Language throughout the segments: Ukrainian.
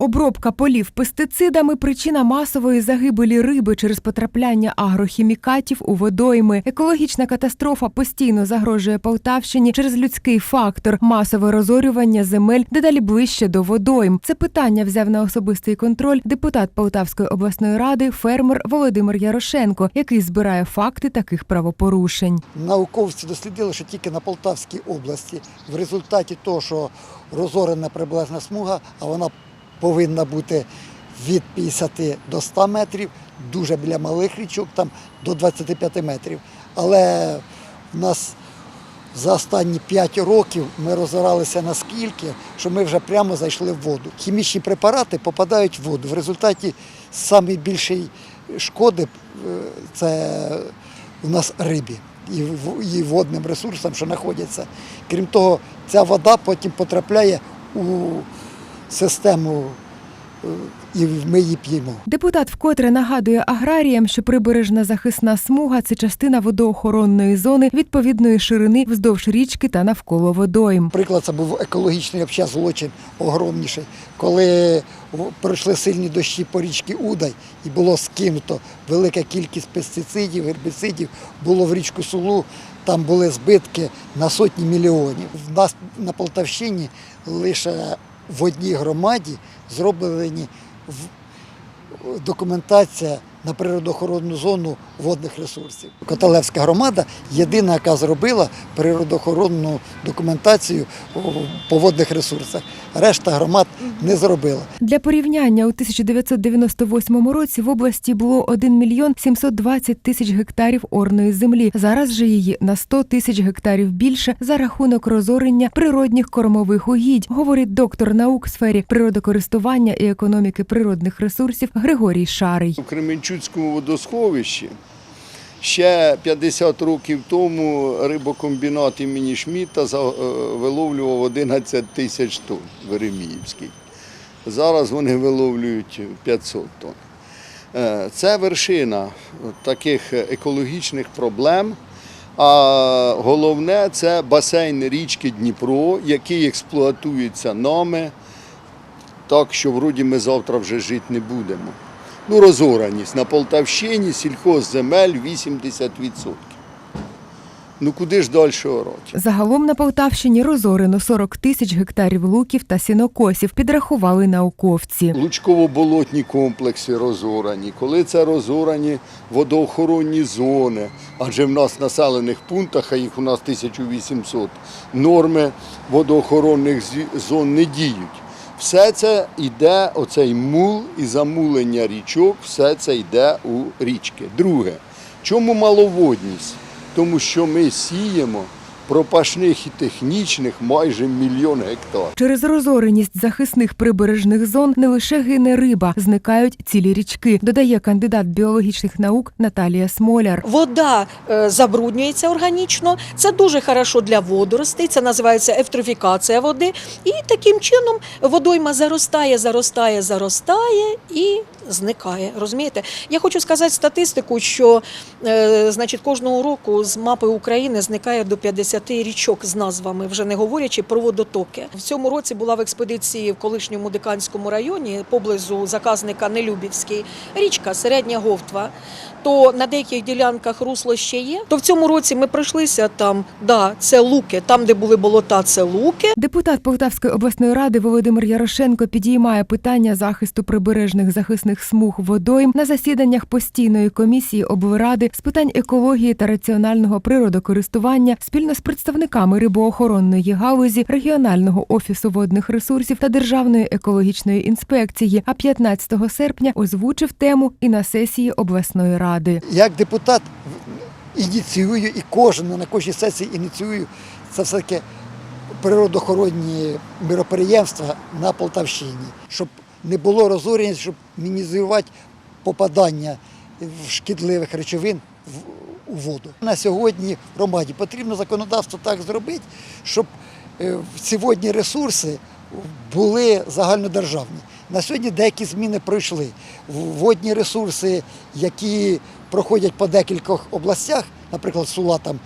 Обробка полів пестицидами причина масової загибелі риби через потрапляння агрохімікатів у водойми. Екологічна катастрофа постійно загрожує Полтавщині через людський фактор, масове розорювання земель дедалі ближче до водойм. Це питання взяв на особистий контроль депутат Полтавської обласної ради, фермер Володимир Ярошенко, який збирає факти таких правопорушень. Науковці дослідили, що тільки на Полтавській області в результаті того, що розорена прибережна смуга, а вона повинна бути від 50 до 100 метрів, дуже біля малих річок, там до 25 метрів. Але в нас за останні 5 років ми розоралися наскільки, що ми вже прямо зайшли в воду. Хімічні препарати попадають в воду. В результаті найбільшої шкоди е, це у нас рибі і водним ресурсам, що знаходяться. Крім того, ця вода потім потрапляє у систему е, і ми її п'ємо. Депутат вкотре нагадує аграріям, що прибережна захисна смуга це частина водоохоронної зони відповідної ширини вздовж річки та навколо водойм. Приклад це був екологічний взагалі злочин огромніший, коли пройшли сильні дощі по річці Удай і було скинуто велика кількість пестицидів, гербіцидів, було в річку Сулу, там були збитки на сотні мільйонів. В нас на Полтавщині лише в одній громаді зроблені документація на природоохоронну зону водних ресурсів. Котелевська громада єдина, яка зробила природоохоронну документацію по водних ресурсах. Решта громад не зробила. Для порівняння у 1998 році в області було 1 мільйон 720 тисяч гектарів орної землі. Зараз же її на 100 тисяч гектарів більше за рахунок розорення природних кормових угідь, говорить доктор наук в сфері природокористування і економіки природних ресурсів Григорій Шарий. У Кременчуцькому водосховищі ще 50 років тому рибокомбінат імені Шміта е, виловлював 11 тисяч тонн Вереміївський. Зараз вони виловлюють 500 тонн. Е, Це вершина таких екологічних проблем. А головне це басейн річки Дніпро, який експлуатується нами, так що вроді ми завтра вже жити не будемо. Ну, розораність на Полтавщині сільхозземель 80%. Ну куди ж далі орати? Загалом на Полтавщині розорено 40 тисяч гектарів луків та сінокосів, підрахували науковці. Лучково-болотні комплекси розорані. Коли це розорані водоохоронні зони, адже в нас в населених пунктах, а їх у нас 1800, норми водоохоронних зон не діють. Все це йде, оцей мул і замулення річок, все це йде у річки. Друге, чому маловодність? Тому що ми сіємо пропашних і технічних майже мільйон гектар. Через розореність захисних прибережних зон не лише гине риба, зникають цілі річки, додає кандидат біологічних наук Наталія Смоляр. Вода е, забруднюється органічно. Це дуже хорошо для водоростей. Це називається ефтрофікація води. І таким чином водойма заростає, заростає, заростає і зникає. Розумієте? Я хочу сказати статистику, що е, значить кожного року з мапи України зникає до 50 річок з назвами, вже не говорячи про водотоки. В цьому році була в експедиції в колишньому Диканському районі поблизу заказника Нелюбівський річка Середня Говтва. То на деяких ділянках русло ще є. То в цьому році ми пройшлися там. Да, це луки. Там, де були болота, це луки. Депутат Полтавської обласної ради Володимир Ярошенко підіймає питання захисту прибережних захисних смуг водойм на засіданнях постійної комісії облради з питань екології та раціонального природокористування спільно з представниками рибоохоронної галузі, регіонального офісу водних ресурсів та державної екологічної інспекції. А 15 серпня озвучив тему і на сесії обласної ради. Як депутат ініціюю і кожен на кожній сесії ініціюю це все-таки природоохоронні міроприємства на Полтавщині, щоб не було розорення, щоб мінімізувати попадання в шкідливих речовин у воду. На сьогодні в громаді потрібно законодавство так зробити, щоб сьогодні ці водні ресурси були загальнодержавні. На сьогодні деякі зміни пройшли. Водні ресурси, які проходять по декількох областях, наприклад, Сула там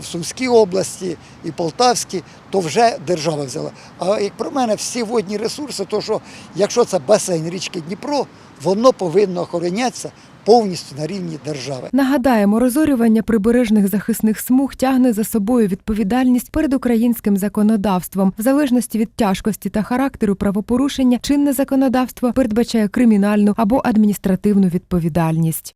в Сумській області і Полтавській, то вже держава взяла. А як про мене, всі водні ресурси, то що якщо це басейн річки Дніпро, воно повинно охоронятися повністю на рівні держави. Нагадаємо, розорювання прибережних захисних смуг тягне за собою відповідальність перед українським законодавством. В залежності від тяжкості та характеру правопорушення чинне законодавство передбачає кримінальну або адміністративну відповідальність.